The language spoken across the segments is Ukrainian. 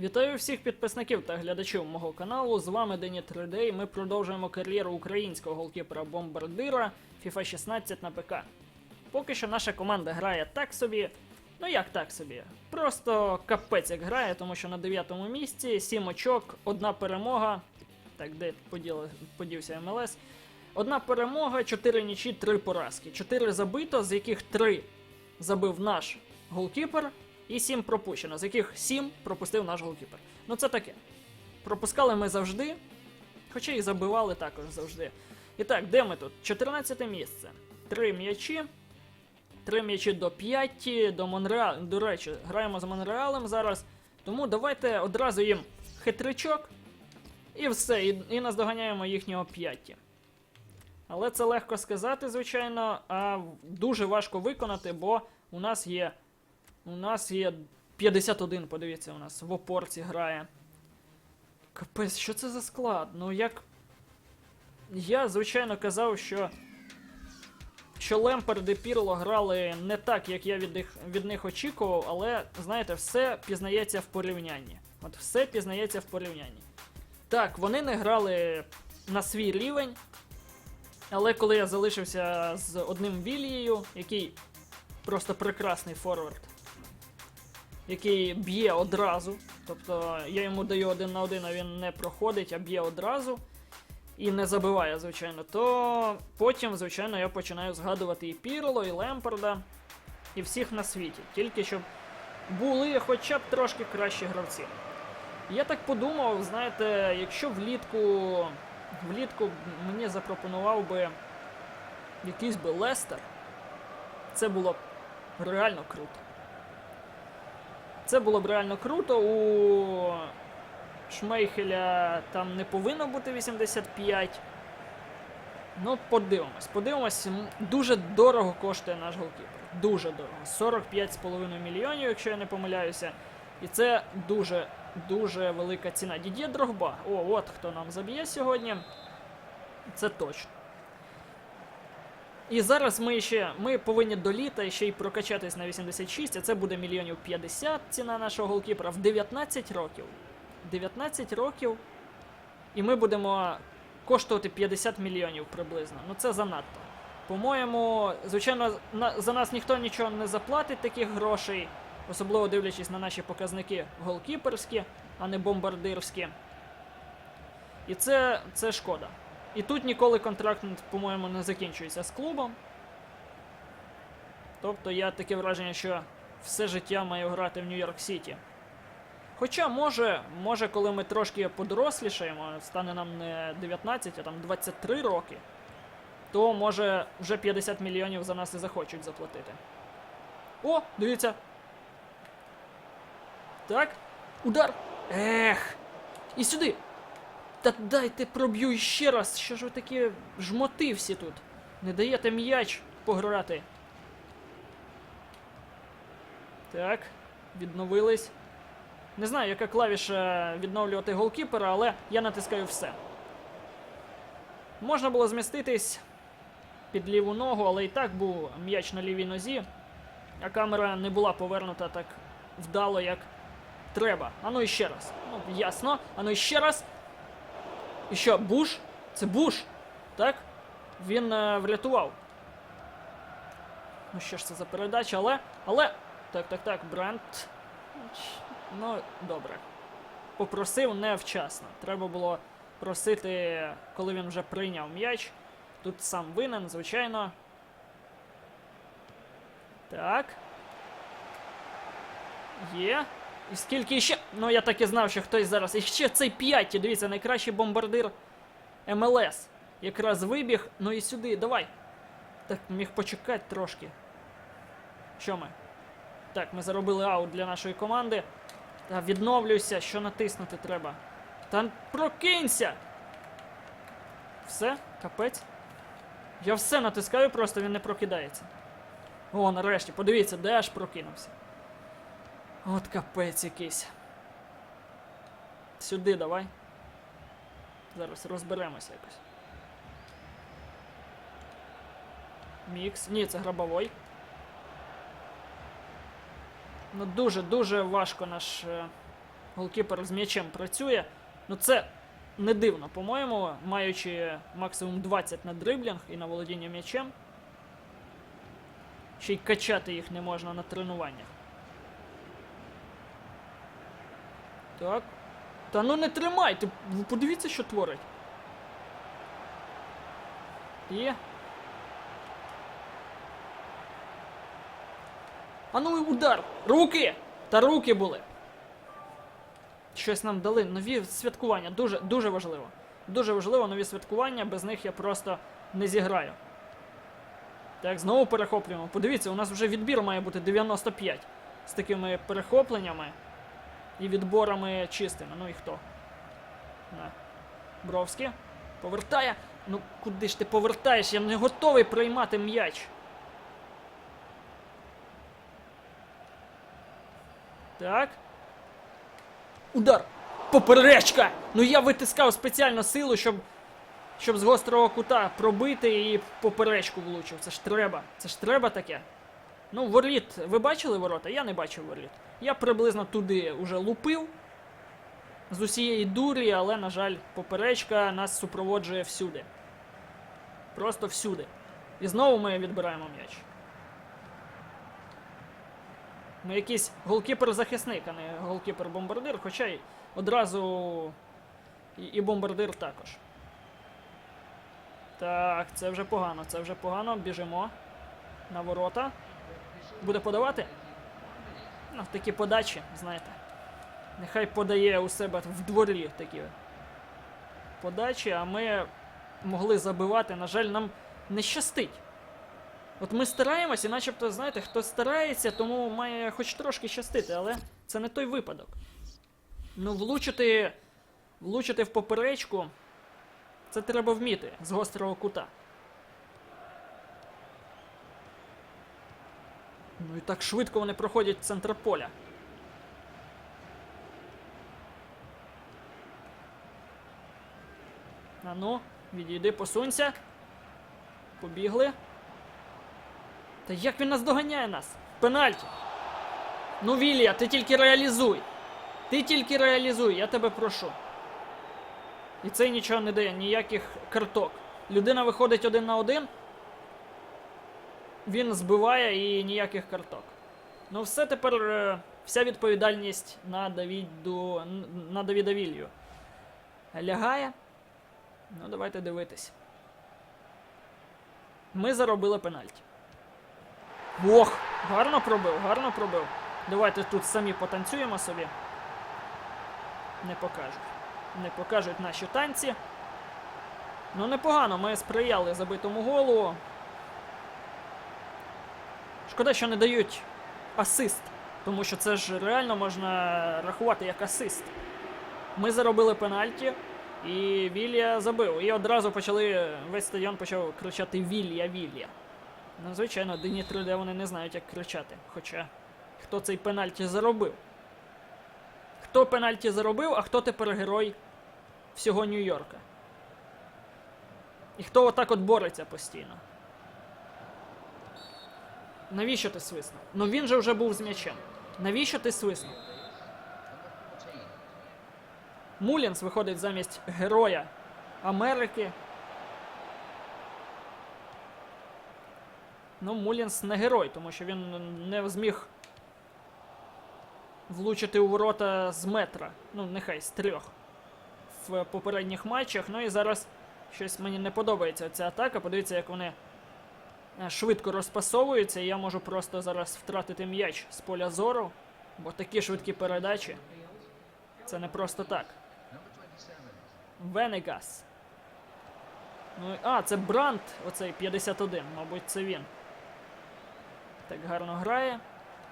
Вітаю всіх підписників та глядачів мого каналу. З вами Дені 3D і ми продовжуємо кар'єру українського голкіпера бомбардира FIFA 16 на ПК. Поки що наша команда грає так собі. Ну як так собі? Просто капець як грає, тому що на 9 місці 7 очок, одна перемога. Так, де поділи, подівся МЛС? Одна перемога, 4 нічі, 3 поразки. 4 забито, з яких 3 забив наш голкіпер, і 7 пропущено, з яких 7 пропустив наш голкіпер. Ну це таке. Пропускали ми завжди, хоча і забивали також завжди. І так, де ми тут? 14 місце. 3 м'ячі. 3 м'ячі до 5, до Монреалу. До речі, граємо з Монреалем зараз. Тому давайте одразу їм хитричок. І все, і, і наздоганяємо їхнього 5. Але це легко сказати, звичайно, а дуже важко виконати, бо у нас є. У нас є 51, подивіться, у нас в опорці грає. Капець, що це за склад? Ну як. Я, звичайно, казав, що. Що Лемперд і Пірло грали не так, як я від них, від них очікував, але, знаєте, все пізнається в порівнянні. От все пізнається в порівнянні. Так, вони не грали на свій рівень, але коли я залишився з одним Вільєю, який просто прекрасний форвард, який б'є одразу. Тобто я йому даю один на один, а він не проходить, а б'є одразу. І не забиває, звичайно, то потім, звичайно, я починаю згадувати і Пірло, і Лемперда, і всіх на світі. Тільки щоб були хоча б трошки кращі гравці. Я так подумав, знаєте, якщо влітку, влітку мені запропонував би якийсь би Лестер, це було б реально круто. Це було б реально круто. У Шмейхеля там не повинно бути 85. Ну, подивимось. Подивимось, дуже дорого коштує наш голкіпер. Дуже дорого. 45,5 мільйонів, якщо я не помиляюся. І це дуже, дуже велика ціна. Дідє Дрогба. О, от хто нам заб'є сьогодні. Це точно. І зараз ми ще ми повинні до літа ще й прокачатись на 86, а це буде мільйонів 50 ціна нашого голкіпера в 19 років. 19 років, і ми будемо коштувати 50 мільйонів приблизно. Ну це занадто. По-моєму, звичайно, на, за нас ніхто нічого не заплатить таких грошей, особливо дивлячись на наші показники голкіперські, а не бомбардирські. І це, це шкода. І тут ніколи контракт, по-моєму, не закінчується з клубом. Тобто я таке враження, що все життя маю грати в Нью-Йорк Сіті. Хоча, може, може, коли ми трошки подорослішаємо, стане нам не 19, а там 23 роки, то може вже 50 мільйонів за нас і захочуть заплатити. О, дивіться. Так. Удар. Ех. І сюди. Та дайте проб'ю ще раз. Що ж ви такі жмоти всі тут? Не даєте м'яч пограти. Так, відновились. Не знаю, яка клавіша відновлювати голкіпера, але я натискаю все. Можна було зміститись під ліву ногу, але і так був м'яч на лівій нозі, а камера не була повернута так вдало, як треба. Ану іще раз. Ну, ясно. Ану іще раз. І що, Буш? Це Буш. Так? Він е, врятував. Ну що ж це за передача, але. Але. Так, так, так, Брент. Ну, добре. Попросив невчасно. Треба було просити, коли він вже прийняв м'яч. Тут сам винен, звичайно. Так. Є. І скільки ще. Ну, я так і знав, що хтось зараз. І ще цей 5, дивіться, найкращий бомбардир МЛС. Якраз вибіг. Ну і сюди, давай. Так, міг почекати трошки. Що ми? Так, ми заробили аут для нашої команди. Та відновлюйся, що натиснути треба. Та прокинься! Все, капець. Я все натискаю, просто він не прокидається. О, нарешті, подивіться, де аж прокинувся. От капець якийсь. Сюди давай. Зараз розберемося якось. Мікс. Ні, це грабовой. Ну дуже-дуже важко наш е, голкіпер з м'ячем працює. Ну це не дивно, по-моєму, маючи максимум 20 на дриблінг і на володіння м'ячем. Ще й качати їх не можна на тренуваннях. Так. Та ну не тримайте! Ви подивіться, що творить. І. А ну і удар! Руки! Та руки були! Щось нам дали нові святкування. Дуже, дуже важливо. Дуже важливо нові святкування, без них я просто не зіграю. Так, знову перехоплюємо. Подивіться, у нас вже відбір має бути 95 з такими перехопленнями і відборами чистими. Ну і хто? На. Бровський. Повертає. Ну куди ж ти повертаєш? Я не готовий приймати м'яч. Так. Удар! Поперечка! Ну я витискав спеціально силу, щоб. Щоб з гострого кута пробити і поперечку влучив. Це ж треба. Це ж треба таке. Ну, воріт. Ви бачили ворота? Я не бачив воріт. Я приблизно туди уже лупив. З усієї дурі, але, на жаль, поперечка нас супроводжує всюди. Просто всюди. І знову ми відбираємо м'яч. Ми якийсь голкіпер-захисник, а не голкіпер-бомбардир, хоча й одразу і, і бомбардир також. Так, це вже погано, це вже погано. Біжимо на ворота. Буде подавати? Ну, такі подачі, знаєте. Нехай подає у себе в дворі такі подачі, а ми могли забивати. На жаль, нам не щастить. От ми стараємось, і начебто, знаєте, хто старається, тому має хоч трошки щастити, але це не той випадок. Ну, влучити, влучити в поперечку, це треба вміти з гострого кута. Ну і так швидко вони проходять центр поля. А ну, відійди, посунься. Побігли. Та як він нас доганяє нас? Пенальті. Ну, Вілія, ти тільки реалізуй. Ти тільки реалізуй, я тебе прошу. І це нічого не дає, ніяких карток. Людина виходить один на один. Він збиває і ніяких карток. Ну, все тепер е, вся відповідальність на Давіду, на Давіда Вілью. Лягає. Ну, давайте дивитись. Ми заробили пенальті. Ох, гарно пробив, гарно пробив. Давайте тут самі потанцюємо собі. Не покажуть. Не покажуть наші танці. Ну, непогано, ми сприяли забитому голу. Шкода, що не дають асист, тому що це ж реально можна рахувати як асист. Ми заробили пенальті, і Вілія забив. І одразу почали, весь стадіон почав кричати Вілія, Вілія. Ну, звичайно, Дені 3D вони не знають, як кричати. Хоча хто цей пенальті заробив? Хто пенальті заробив, а хто тепер герой всього Нью-Йорка? І хто отак от бореться постійно? Навіщо ти свиснув? Ну він же вже був з м'ячем. Навіщо ти свиснув? Мулінс виходить замість героя Америки. Ну, Мулінс не герой, тому що він не зміг влучити у ворота з метра. Ну, нехай з трьох в попередніх матчах. Ну і зараз щось мені не подобається ця атака. Подивіться, як вони швидко розпасовуються, і я можу просто зараз втратити м'яч з поля зору, бо такі швидкі передачі. Це не просто так. Венегас. Ну, а, це Брант, оцей 51, мабуть, це він. Так гарно грає.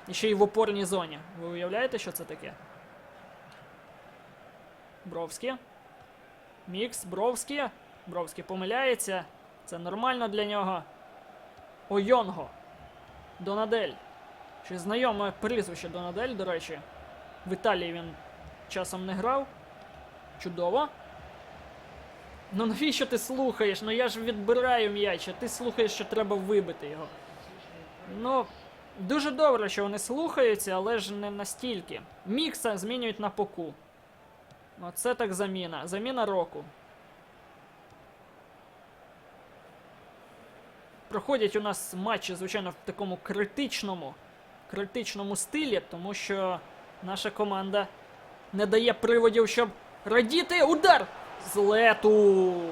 І ще й в опорній зоні. Ви уявляєте, що це таке? Бровський. Мікс, Бровський. Бровський помиляється. Це нормально для нього. Ойонго. Донадель. Чи знайоме прізвище Донадель, до речі. В Італії він часом не грав. Чудово. Ну навіщо ти слухаєш? Ну я ж відбираю м'яч, а ти слухаєш, що треба вибити його. Ну, Дуже добре, що вони слухаються, але ж не настільки. Мікса змінюють на поку. Оце так заміна. Заміна року. Проходять у нас матчі, звичайно, в такому критичному, критичному стилі, тому що наша команда не дає приводів, щоб радіти. Удар! З лету!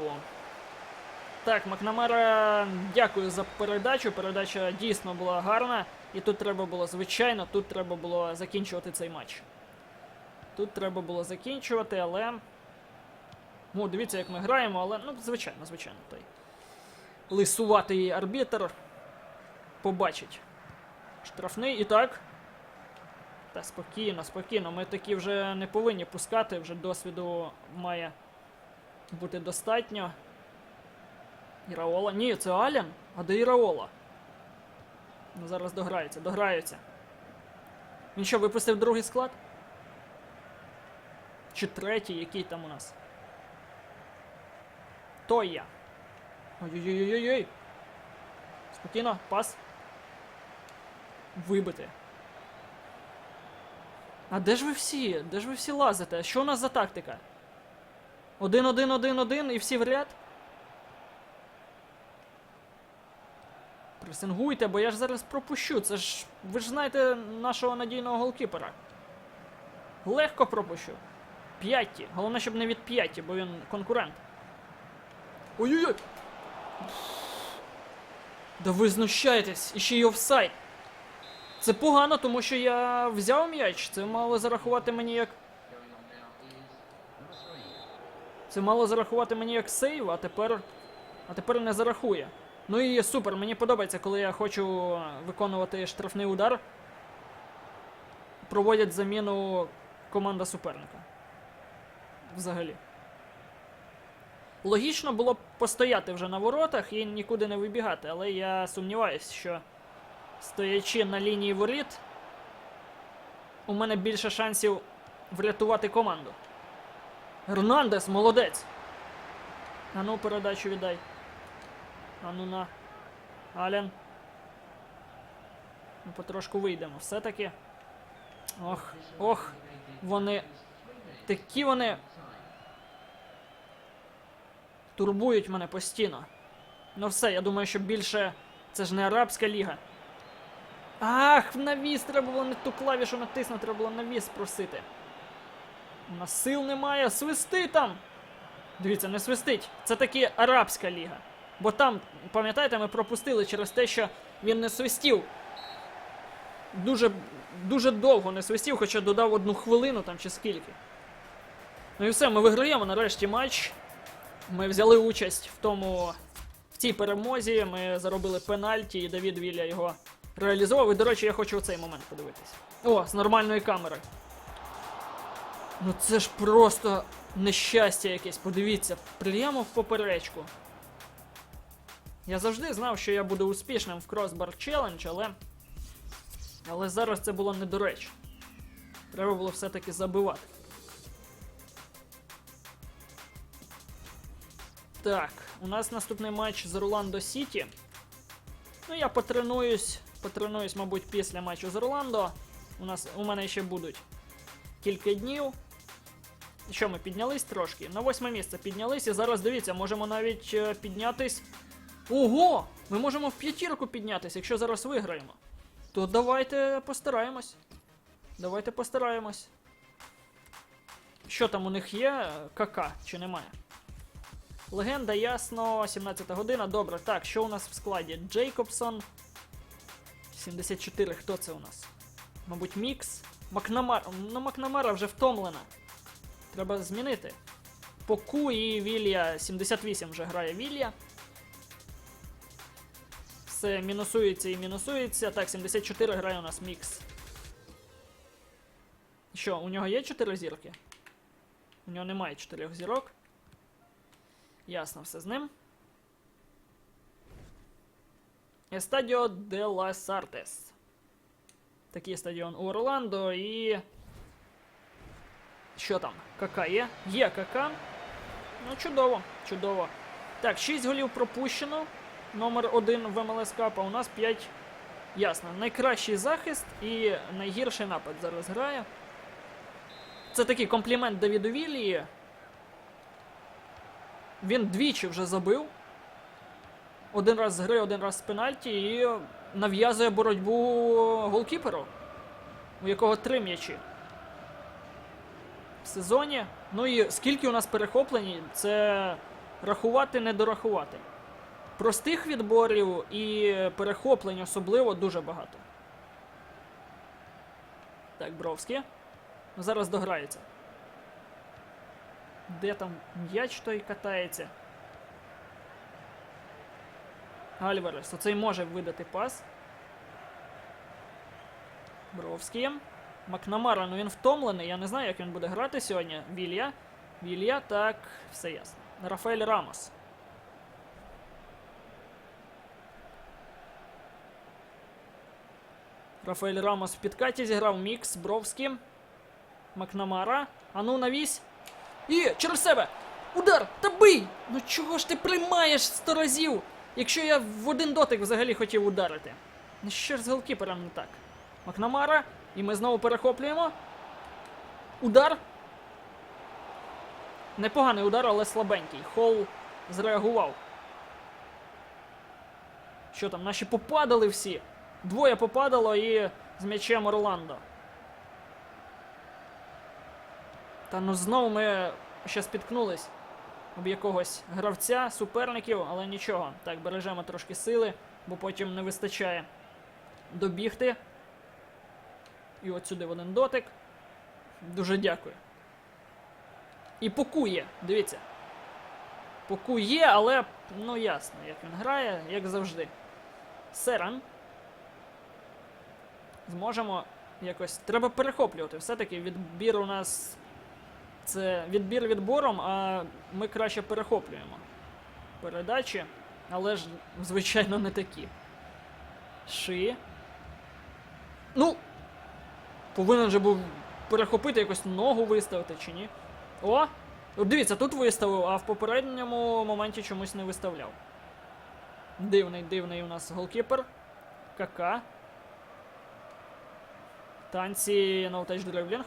Так, Макнамара, дякую за передачу. Передача дійсно була гарна. І тут треба було, звичайно, тут треба було закінчувати цей матч. Тут треба було закінчувати, але. Ну, дивіться, як ми граємо, але. Ну, звичайно, звичайно, той. Лисуватий арбітр побачить. Штрафний і так. Та спокійно, спокійно. Ми такі вже не повинні пускати, вже досвіду має бути достатньо. Іраола? Ні, це Алян. А де Іраола? Ну, зараз дограються, дограються. Він що, випустив другий склад? Чи третій, який там у нас? Тоя. Ой-ой-ой-ой-ой. Спокійно, пас. Вибити. А де ж ви всі? Де ж ви всі лазите? Що у нас за тактика? Один-один-один-один і всі в ряд? Пресингуйте, бо я ж зараз пропущу. Це ж. Ви ж знаєте нашого надійного голкіпера. Легко пропущу. П'ятті. Головне, щоб не від п'ятті, бо він конкурент. Ой-ой-ой! Да ви знущаєтесь, і ще й офсайд. Це погано, тому що я взяв м'яч. Це мало зарахувати мені як. Це мало зарахувати мені як сейв, а тепер. А тепер не зарахує. Ну і супер, мені подобається, коли я хочу виконувати штрафний удар. Проводять заміну команда суперника. Взагалі. Логічно було б постояти вже на воротах і нікуди не вибігати, але я сумніваюся, що стоячи на лінії воріт, у мене більше шансів врятувати команду. Гернандес, молодець. А ну, передачу віддай. А ну на. Ален. Ми потрошку вийдемо. Все-таки. Ох, ох. Вони. Такі вони. Турбують мене постійно. Ну все, я думаю, що більше. Це ж не арабська ліга. Ах, навіс треба було не ту клавішу натиснути, треба було навіс просити. У нас сил немає, свисти там! Дивіться, не свистить. Це таки арабська ліга. Бо там, пам'ятаєте, ми пропустили через те, що він не свистів. Дуже дуже довго не свистів, хоча додав одну хвилину там чи скільки. Ну і все, ми виграємо нарешті матч. Ми взяли участь в тому. В цій перемозі. Ми заробили пенальті, і Давід Вілля його реалізував. І, до речі, я хочу цей момент подивитись. О, з нормальної камери. Ну це ж просто нещастя якесь, подивіться, прямо в поперечку. Я завжди знав, що я буду успішним в Crossbar Challenge, але. Але зараз це було недоречно. Треба було все-таки забивати. Так, у нас наступний матч з Орландо Сіті. Ну, я потренуюсь. Потренуюсь, мабуть, після матчу з Орландо. У нас у мене ще будуть кілька днів. Що ми піднялись трошки? На восьме місце піднялись, і зараз дивіться, можемо навіть е, піднятись. Ого! Ми можемо в п'ятірку піднятися, якщо зараз виграємо. То давайте постараємось. Давайте постараємось. Що там у них є? КК чи немає? Легенда, ясно, 17 година. Добре, так, що у нас в складі? Джейкобсон. 74, хто це у нас? Мабуть, Мікс. Макнамара. Ну, Макнамара вже втомлена. Треба змінити. Поку і Вілля 78 вже грає Вілля. Все мінусується і мінусується. Так, 74 грає у нас Мікс. Що, у нього є 4 зірки? У нього немає 4 зірок. Ясно все з ним. Естадіо де Лас Артес. Такий стадіон у Орландо і. Що там? КК є? Є КК. Ну, чудово, чудово. Так, 6 голів пропущено. Номер 1 в МЛС Кап, а у нас 5 Ясно, найкращий захист і найгірший напад зараз грає. Це такий комплімент Давіду Віллії. Він двічі вже забив. Один раз з гри, один раз з пенальті і нав'язує боротьбу голкіперу, у якого три м'ячі. В сезоні. Ну і скільки у нас перехоплень, це рахувати, не дорахувати. Простих відборів і перехоплень особливо дуже багато. Так, Бровський. Зараз дограється. Де там м'яч той катається? Альварес. Оцей може видати пас. Бровський. Макнамара, ну він втомлений. Я не знаю, як він буде грати сьогодні. Вілья. Вілья, так, все ясно. Рафаель Рамос. Рафаель Рамос в підкаті зіграв мікс, Бровський. Макнамара. Ану навісь. І через себе! Удар! Та бий! Ну чого ж ти приймаєш сто разів? Якщо я в один дотик взагалі хотів ударити. Ну що ж з голкіпером не так? Макнамара. І ми знову перехоплюємо. Удар. Непоганий удар, але слабенький. Хол зреагував. Що там, наші попадали всі? Двоє попадало і з м'ячем Орландо. Та ну знову ми ще спіткнулись об якогось гравця, суперників, але нічого. Так, бережемо трошки сили, бо потім не вистачає добігти. І от сюди в один дотик. Дуже дякую. І Поку є, дивіться. Поку є, але ну ясно, як він грає, як завжди. Серан. Зможемо якось. Треба перехоплювати. Все-таки відбір у нас. Це відбір відбором, а ми краще перехоплюємо передачі, але ж, звичайно, не такі. Ши. Ну. Повинен же був перехопити якось ногу виставити чи ні. О! Дивіться, тут виставив, а в попередньому моменті чомусь не виставляв. Дивний, дивний у нас голкіпер. КК. Танці ноутач дриблінг.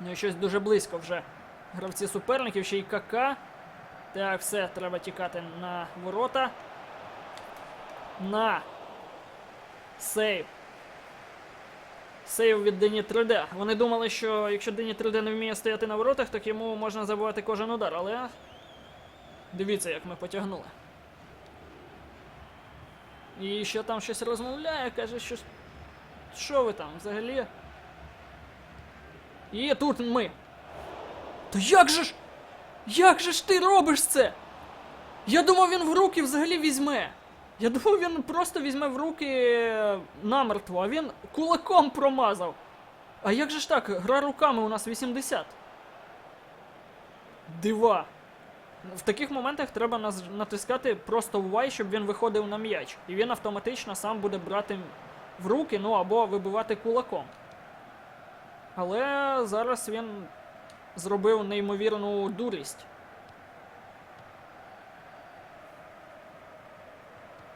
Ну і щось дуже близько вже. Гравці суперників, ще й КК. Так, все, треба тікати на ворота. На. Сейв. Сейв від Дені 3D. Вони думали, що якщо Дені 3D не вміє стояти на воротах, так йому можна забувати кожен удар, але. Дивіться, як ми потягнули. І ще там щось розмовляє, каже, що. Що ви там взагалі? І тут ми. Та як же ж? Як же ж ти робиш це? Я думав, він в руки взагалі візьме. Я думав, він просто візьме в руки намертво, а він кулаком промазав. А як же ж так? Гра руками у нас 80. Дива. В таких моментах треба натискати просто Y, щоб він виходив на м'яч. І він автоматично сам буде брати в руки, ну або вибивати кулаком. Але зараз він зробив неймовірну дурість.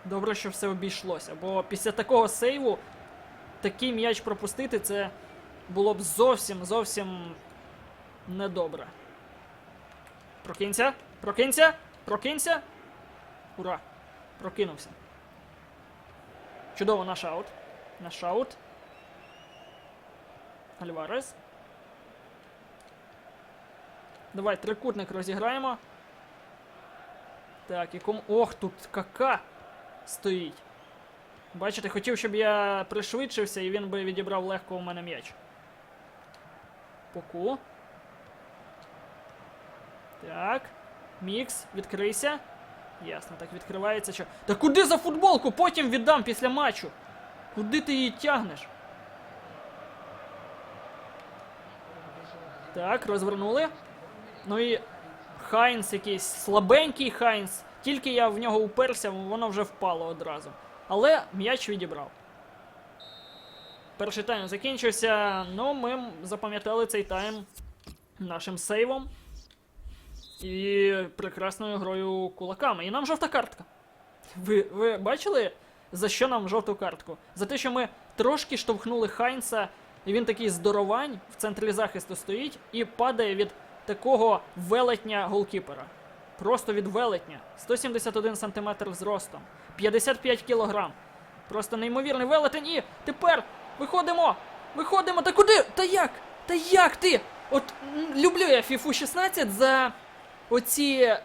Добре, що все обійшлося, бо після такого сейву такий м'яч пропустити це було б зовсім зовсім недобре. Прокинься, прокинься, прокинься. Ура! Прокинувся. Чудово, наш аут. Наш аут. Альварес. Давай трикутник розіграємо. Так, і кому. Ох, тут кака стоїть. Бачите, хотів, щоб я пришвидшився і він би відібрав легко у мене м'яч. Поку. Так. Мікс, відкрийся. Ясно, так відкривається що. Та куди за футболку? Потім віддам після матчу. Куди ти її тягнеш? Так, розвернули. Ну і Хайнс якийсь слабенький Хайнс. Тільки я в нього уперся, воно вже впало одразу. Але м'яч відібрав. Перший тайм закінчився. Ну, ми запам'ятали цей тайм нашим сейвом. І прекрасною грою кулаками. І нам жовта картка. Ви, ви бачили, за що нам жовту картку? За те, що ми трошки штовхнули Хайнса, і він такий здоровань в центрі захисту стоїть і падає від такого велетня голкіпера. Просто від велетня. 171 см зростом. 55 кілограм. Просто неймовірний велетень. І тепер виходимо! Виходимо! Та куди? Та як? Та як ти? От люблю я FIFA 16 за оці.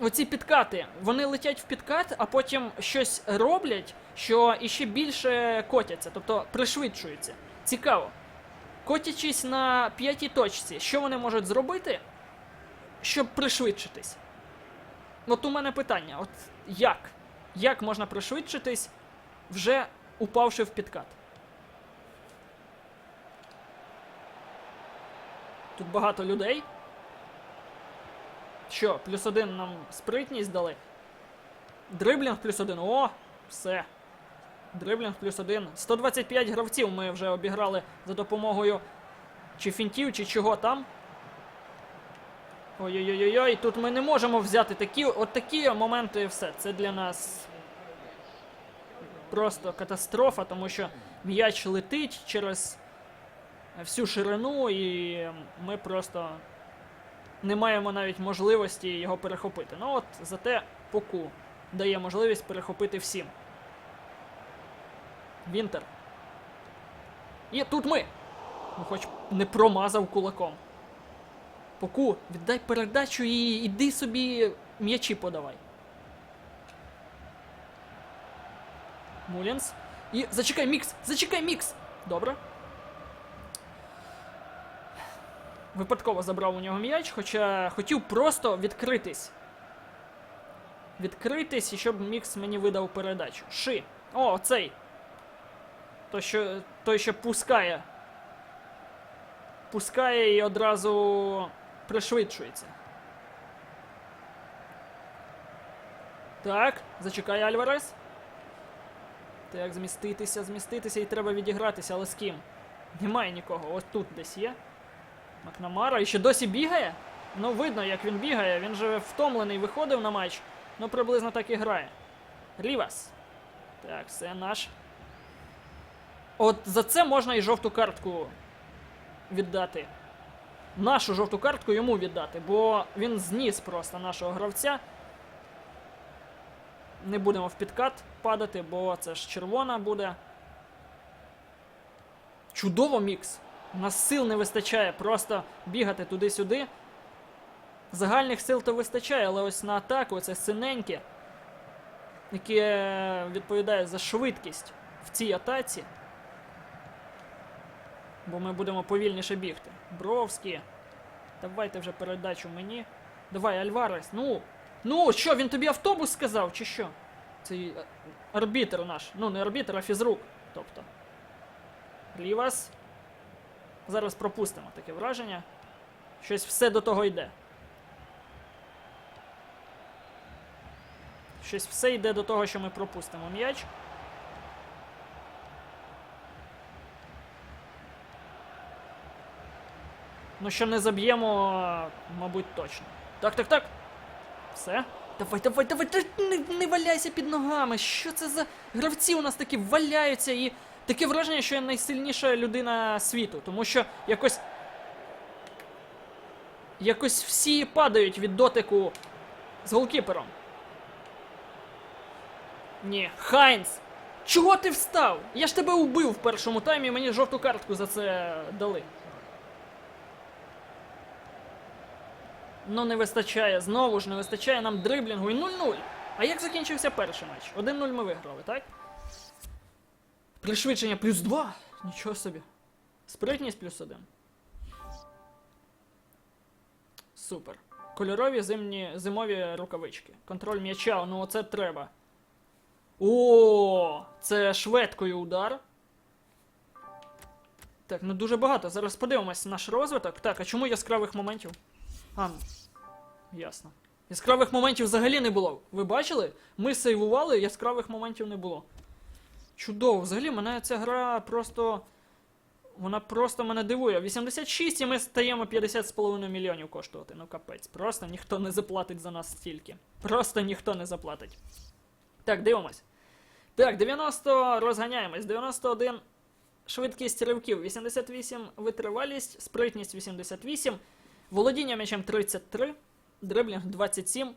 Оці підкати. Вони летять в підкат, а потім щось роблять, що іще більше котяться, тобто пришвидшуються. Цікаво. Котячись на п'ятій точці, що вони можуть зробити, щоб пришвидшитись? От у мене питання: от як? Як можна пришвидшитись, вже упавши в підкат? Тут багато людей. Що, плюс один нам спритність дали? Дриблінг плюс один. О, все. Дриблінг плюс один. 125 гравців ми вже обіграли за допомогою чи фінтів, чи чого там. Ой-ой-ой, тут ми не можемо взяти такі, от такі моменти і все. Це для нас просто катастрофа, тому що м'яч летить через всю ширину, і ми просто не маємо навіть можливості його перехопити. Ну от зате Поку дає можливість перехопити всім. Вінтер. І тут ми. Ну, хоч не промазав кулаком. Поку, віддай передачу і іди собі м'ячі подавай. Мулінс. І зачекай мікс! Зачекай мікс! Добре. Випадково забрав у нього м'яч, хоча хотів просто відкритись. Відкритись і щоб мікс мені видав передачу. Ши. О, цей. Той, що, той, що пускає. Пускає і одразу пришвидшується. Так, зачекай Альварес. Так, зміститися, зміститися і треба відігратися, але з ким? Немає нікого. Ось тут десь є. Макнамара і ще досі бігає? Ну, видно, як він бігає. Він же втомлений виходив на матч. Ну, приблизно так і грає. Рівас. Так, все наш. От за це можна і жовту картку віддати. Нашу жовту картку йому віддати, бо він зніс просто нашого гравця. Не будемо в підкат падати, бо це ж червона буде. Чудово мікс. Нас сил не вистачає просто бігати туди-сюди. Загальних сил то вистачає, але ось на атаку це синеньке, яке відповідає за швидкість в цій атаці. Бо ми будемо повільніше бігти. Бровські. Давайте вже передачу мені. Давай, Альварес, ну. Ну, що, він тобі автобус сказав, чи що? Цей е, арбітр наш. Ну, не арбітр, а фізрук. Тобто. Рівас. Зараз пропустимо таке враження. Щось все до того йде. Щось все йде до того, що ми пропустимо м'яч. Ну, що не заб'ємо, мабуть, точно. Так, так, так. Все. Давай, давай, давай, не, не валяйся під ногами. Що це за гравці у нас такі валяються і таке враження, що я найсильніша людина світу, тому що якось. Якось всі падають від дотику з голкіпером. Ні, Хайнц! Чого ти встав? Я ж тебе убив в першому таймі, мені жовту картку за це дали. Ну не вистачає, знову ж не вистачає нам дриблінгу і 0-0. А як закінчився перший матч? 1-0 ми виграли, так? Пришвидшення плюс 2. Нічого собі. Спритність плюс 1. Супер. Кольорові зимні, зимові рукавички. Контроль м'яча, ну оце треба. О, це шведкою удар. Так, ну дуже багато. Зараз подивимось наш розвиток. Так, а чому яскравих моментів? А, ясно. Яскравих моментів взагалі не було. Ви бачили? Ми сейвували, яскравих моментів не було. Чудово, взагалі мене ця гра просто. Вона просто мене дивує. 86 і ми стаємо 50,5 мільйонів коштувати. Ну капець. Просто ніхто не заплатить за нас стільки. Просто ніхто не заплатить. Так, дивимось. Так, 90 розганяємось. 91 швидкість ривків 88, витривалість, спритність 88, володіння м'ячем 33, дриблінг 27.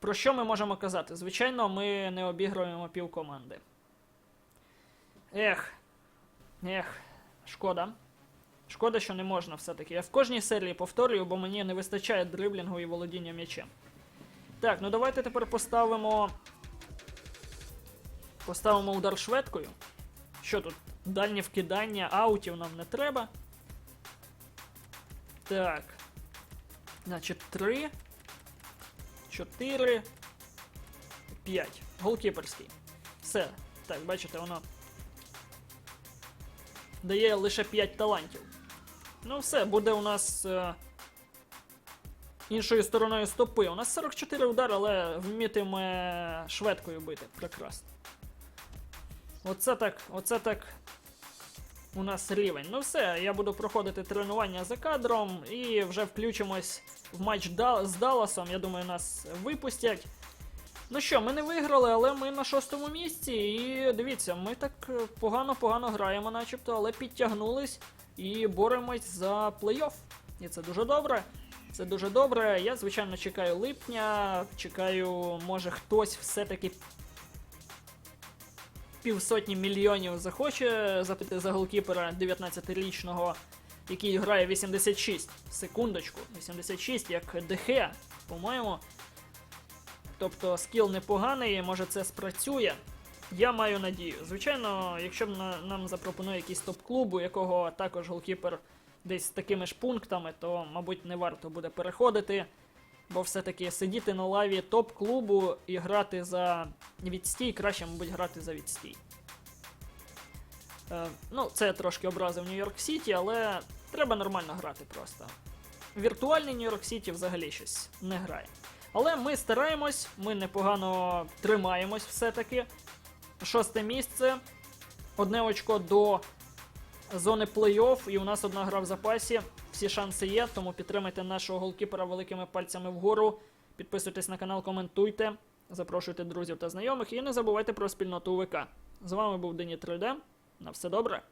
Про що ми можемо казати? Звичайно, ми не обігруємо півкоманди. Ех. Ех, шкода. Шкода, що не можна все-таки. Я в кожній серії повторюю, бо мені не вистачає дриблінгу і володіння м'ячем. Так, ну давайте тепер поставимо. Поставимо удар шведкою. Що тут? Дальнє вкидання аутів нам не треба. Так. Значить, 3, 4, 5. Голкіперський. Все. Так, бачите, воно дає лише 5 талантів. Ну, все, буде у нас е, іншою стороною стопи. У нас 44 удари, але вмітиме шведкою бити. Прекрасно. Оце так, оце так. У нас рівень. Ну все, я буду проходити тренування за кадром і вже включимось в матч з Далласом. Я думаю, нас випустять. Ну що, ми не виграли, але ми на шостому місці. І дивіться, ми так погано-погано граємо, начебто, але підтягнулись і боремось за плей-офф. І це дуже добре. Це дуже добре. Я, звичайно, чекаю липня. Чекаю, може хтось все-таки півсотні мільйонів захоче запити за голкіпера 19-річного, який грає 86. Секундочку, 86, як ДХ, по-моєму. Тобто скіл непоганий, може це спрацює. Я маю надію. Звичайно, якщо на- нам запропонує якийсь топ-клуб, у якого також голкіпер десь з такими ж пунктами, то, мабуть, не варто буде переходити. Бо все-таки сидіти на лаві топ-клубу і грати за відстій, краще, мабуть, грати за відстій. Е, ну, це трошки образив Нью-Йорк Сіті, але треба нормально грати просто. Віртуальний Нью-Йорк Сіті взагалі щось не грає. Але ми стараємось, ми непогано тримаємось все-таки. Шосте місце. Одне очко до зони плей-офф, і у нас одна гра в запасі. Всі шанси є, тому підтримайте нашого голкіпера великими пальцями вгору. Підписуйтесь на канал, коментуйте, запрошуйте друзів та знайомих і не забувайте про спільноту УВК. З вами був Дені 3D. На все добре.